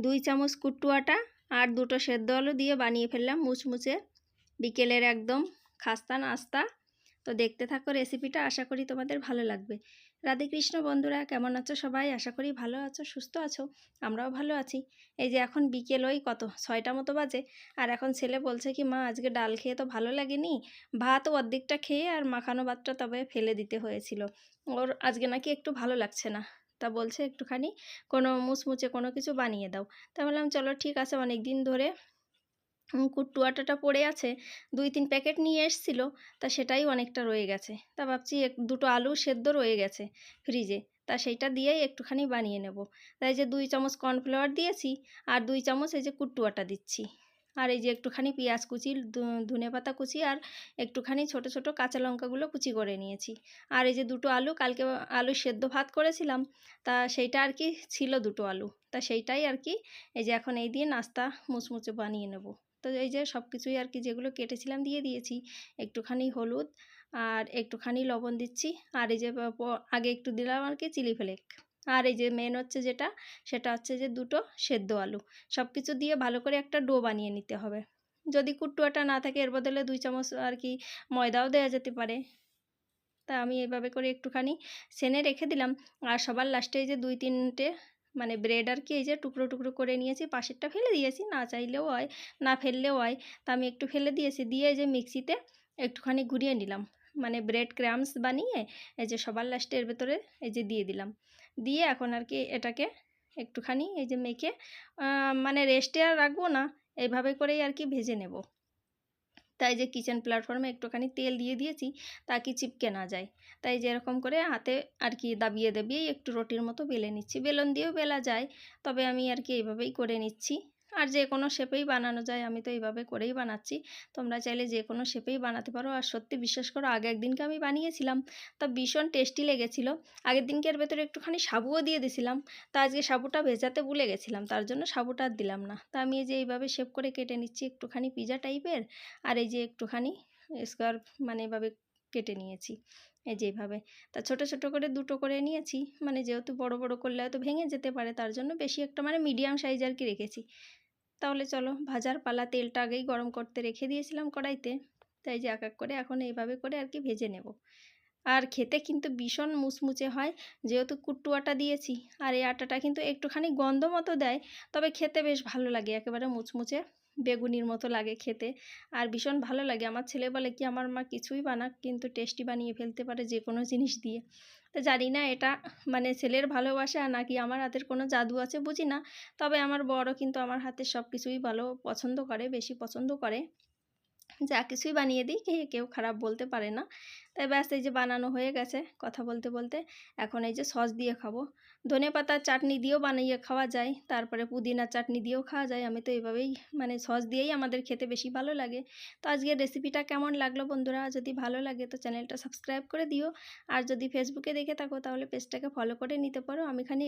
দুই চামচ কুট্টু আটা আর দুটো সেদ্ধ আলু দিয়ে বানিয়ে ফেললাম মুচমুচে। বিকেলের একদম খাস্তা নাস্তা। তো দেখতে থাকো রেসিপিটা, আশা করি তোমাদের ভালো লাগবে। রাধে কৃষ্ণ বন্ধুরা, কেমন আছো সবাই? আশা করি ভালো আছো, সুস্থ আছো, আমরাও ভালো আছি। এই যে এখন বিকেল ওই কত, ছয়টা মতো বাজে। আর এখন ছেলে বলছে কি, মা, আজকে ডাল খেয়ে তো ভালো লাগেনি। ভাত অর্ধেকটা খেয়ে আর মাখানো ভাতটা তবে ফেলে দিতে হয়েছিল। ওর আজকে নাকি একটু ভালো লাগছে না। তা বলছে একটুখানি, কোনো মুচমুচে কোনো কিছু বানিয়ে দাও। তা বললাম, চলো ঠিক আছে অনেক দিন ধরে কুট্টু আটাটা পড়ে আছে, দুই তিন প্যাকেট নিয়ে এসছিলো, তা সেটাই অনেকটা রয়ে গেছে। তা ভাবছি এক দুটো আলু সেদ্ধ রয়ে গেছে ফ্রিজে, তা সেইটা দিয়েই একটুখানি বানিয়ে নেব। তাই যে দুই চামচ কর্নফ্লাওয়ার দিয়েছি, আর দুই চামচ এই যে কুট্টু আটা দিচ্ছি। আর এই যে একটুখানি পেঁয়াজ কুচি ধনে পাতা কুচি আর একটুখানি ছোট ছোট কাঁচা লঙ্কাগুলো কুচি করে নিয়েছি। আর এই যে দুটো আলু, কালকে আলু সেদ্ধ ভাত করেছিলাম, তা সেইটা আর কি ছিল দুটো আলু। তা সেইটাই আর কি, এই যে এখন এই দিয়ে নাস্তা মুচমুচে বানিয়ে নেব। তো এই যে সব কিছুই আর কি যেগুলো কেটেছিলাম দিয়ে দিয়েছি, একটুখানি হলুদ আর একটুখানি লবণ দিচ্ছি, আর এই যে আগে একটু দিলাম আর কি চিলি ফ্লেক। আর এই যে মেন হচ্ছে যেটা, সেটা হচ্ছে যে দুটো সেদ্ধ আলু। সব কিছু দিয়ে ভালো করে একটা ডো বানিয়ে নিতে হবে। যদি কুট্টুয়াটা না থাকে, এর বদলে দুই চামচ আর কি ময়দাও দেওয়া যেতে পারে। তা আমি এভাবে করে একটুখানি সেনে রেখে দিলাম। আর সবার লাস্টে এই যে দুই তিনটে মানে ব্রেড আর কি এই যে টুকরো টুকরো করে নিয়েছি, পাশেরটা ফেলে দিয়েছি, না চাইলেও হয়, না ফেললেও হয়। তা আমি একটু ফেলে দিয়েছি, দিয়ে এই যে মিক্সিতে একটুখানি ঘুরিয়ে নিলাম। মানে ব্রেড ক্রামস বানিয়ে, এই যে সবার লাস্টে এর ভেতরে এই যে দিয়ে দিলাম। দিয়ে এখন আর কি এটাকে একটুখানি এই যে মেখে মানে রেস্টে আর রাখব না এইভাবে করেই আর কি ভেজে নেব। তাই যে কিচেন প্ল্যাটফর্মে একটুখানি তেল দিয়ে দিয়েছি, তাকে চিপকে না যায়। তাই যেরকম করে হাতে আর কি দাবিয়ে দাবিয়েই একটু রুটির মতো বেলে নিচ্ছি। বেলন দিয়েও বেলা যায়, তবে আমি আর কি এইভাবেই করে নিচ্ছি। আর যে কোনো শেপেই বানানো যায়, আমি তো এইভাবে করেই বানাচ্ছি। তোমরা চাইলে যে কোনো শেপেই বানাতে পারো। আর সত্যি বিশ্বাস করো, আগে একদিনকে আমি বানিয়েছিলাম। তা ভীষণ টেস্টি লেগেছিল। আগের দিনকে এর ভেতরে একটুখানি সাবুও দিয়ে দিয়েছিলাম। তা আজকে সাবুটা ভেজাতে ভুলে গেছিলাম, তার জন্য সাবুটা আর দিলাম না। তা আমি এই যে এইভাবে শেপ করে কেটে নিচ্ছি একটুখানি পিজা টাইপের আর এই যে একটুখানি স্কোয়ার মানে এভাবে কেটে নিয়েছি, এই যেভাবে তা ছোট ছোট করে দুটো করে নিয়েছি। মানে যেহেতু বড় বড় করলে হয়তো ভেঙে যেতে পারে, তার জন্য বেশি একটা মানে মিডিয়াম সাইজ আর কি রেখেছি। তাহলে চলো ভাজার পালা তেলটা আগেই গরম করতে রেখে দিয়েছিলাম কড়াইতে। তাই যে এক এক করে এখন এইভাবে করে আর কি ভেজে নেব। আর খেতে কিন্তু ভীষণ মুচমুচে হয়, যেহেতু কুট্টু আটা দিয়েছি। আর এই আটাটা কিন্তু একটুখানি গন্ধ মতো দেয়, তবে খেতে বেশ ভালো লাগে, একেবারে মুচমুচে। বেগুনির মতো লাগে খেতে। আর ভীষণ ভালো লাগে। আমার ছেলে বলে, কি আমার মা কিছুই বানাক, কিন্তু টেস্টি বানিয়ে ফেলতে পারে যে কোনো জিনিস দিয়ে। তো জানি না এটা মানে ছেলের ভালোবাসা নাকি আমার হাতের কোনো জাদু আছে বুঝি না। তবে আমার বড় কিন্তু আমার হাতের সব কিছুই ভালো পছন্দ করে, বেশি পছন্দ করে। যা কিছুই বানিয়ে দিই, কে, কেউ খারাপ বলতে পারে না। তাই ব্যাস, এই যে বানানো হয়ে গেছে কথা বলতে বলতে। এখন এই যে সস দিয়ে খাব। ধনে পাতার চাটনি দিয়েও বানিয়ে খাওয়া যায়, তারপরে পুদিনার চাটনি দিয়েও খাওয়া যায়। আমি তো এইভাবেই মানে সস দিয়েই আমাদের খেতে বেশি ভালো লাগে। তো আজকের রেসিপিটা কেমন লাগল বন্ধুরা? যদি ভালো লাগে তো চ্যানেলটা সাবস্ক্রাইব করে দিও। আর যদি ফেসবুকে দেখে থাকো তাহলে পেজটাকে ফলো করে নিতে পারো। আমি খানি,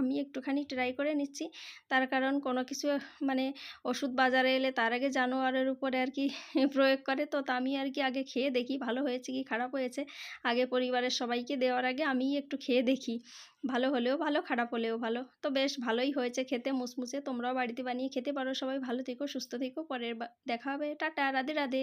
আমি একটুখানি ট্রাই করে নিচ্ছি। তার কারণ কোনো কিছু মানে ওষুধ বাজারে এলে তার আগে জানোয়ারের উপরে আর কি প্রয়োগ করে। তো আমি আর কি আগে খেয়ে দেখি, ভালো হয়েছে কি খারাপ হয়েছে। আগে পরিবারের সবাইকে দেওয়ার আগে আমিই একটু খেয়ে দেখি। ভালো হলেও ভালো, খারাপ হলেও ভালো। তো বেশ ভালোই হয়েছে খেতে মুসমুসে। তোমরাও বাড়িতে বানিয়ে খেতে পারো। সবাই ভালো থেকো, সুস্থ থেকো। পরের দেখা হবে। টাটা, রাধে রাধে।